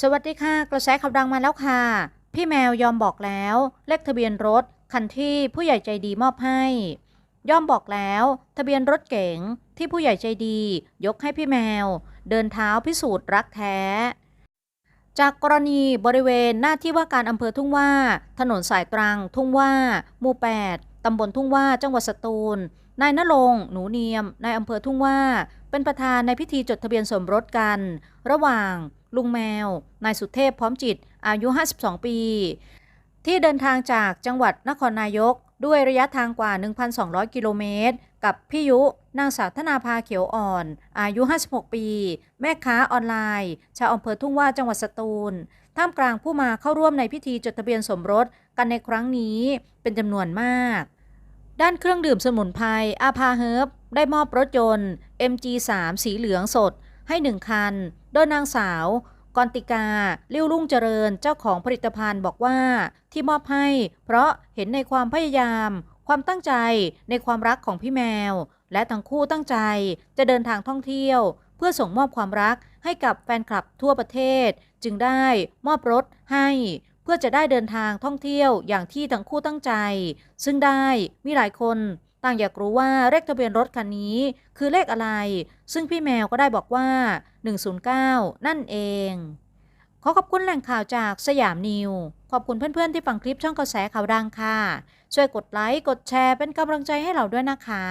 สวัสดีค่ะ กระแสข่าวดังมาแล้วค่ะ พี่แมวยอมบอกแล้ว เลขทะเบียนรถ คันที่ผู้ใหญ่ใจดีมอบให้ ยอมบอกแล้ว ทะเบียนรถเก๋งที่ผู้ใหญ่ใจดี ยกให้พี่แมว เดินเท้าพิสูจน์รักแท้ จากกรณีบริเวณหน้าที่ว่าการอำเภอทุ่งว่า ถนนสายตรัง ทุ่งว่าหมู่8ตำบลทุ่งว่าจังหวัดสตูลนายนรงค์หนูเนียมนายอำเภอทุ่งว่า เป็นประธานในพิธีจดทะเบียนสมรสกัน ระหว่าง ลุงแมว นายสุเทพพร้อมจิต อายุ 52 ปี ที่เดินทางจากจังหวัดนครนายก ด้วยระยะทางกว่า 1,200 กิโลเมตร กับพี่ยุ นางสาวธนาภาเขียวอ่อน อายุ 56 ปี แม่ค้าออนไลน์ ชาวอำเภอทุ่งว่าจังหวัดสตูล ท่ามกลางผู้มาเข้าร่วมในพิธีจดทะเบียนสมรสกันในครั้งนี้เป็นจำนวนมาก ด้านเครื่องดื่มสมุนไพรอาภาเฮิร์บได้มอบรถยนต์ MG3 สีเหลืองสดให้หนึ่งคัน โดยนางสาวกรติกาลิ้วรุ่งเจริญเจ้าของผลิตภัณฑ์บอกว่าที่มอบให้ เพราะเห็นในความพยายาม ความตั้งใจในความรักของพี่แมว และทั้งคู่ตั้งใจจะเดินทางท่องเที่ยว เพื่อส่งมอบความรักให้กับแฟนคลับทั่วประเทศ จึงได้มอบรถให้ เพื่อจะได้เดินทางท่องเที่ยวอย่างที่ทั้งคู่ตั้งใจ ซึ่งได้มีหลายคน ต่างอยากรู้ว่าเลขทะเบียนรถคันนี้คือเลขอะไร ซึ่งพี่แมวก็ได้บอกว่า 109 นั่นเอง ขอขอบคุณแหล่งข่าวจากสยามนิว ขอบคุณเพื่อนๆที่ฟังคลิปช่องกระแสข่าวดังค่ะ ช่วยกดไลค์ กดแชร์เป็นกำลังใจให้เราด้วยนะคะ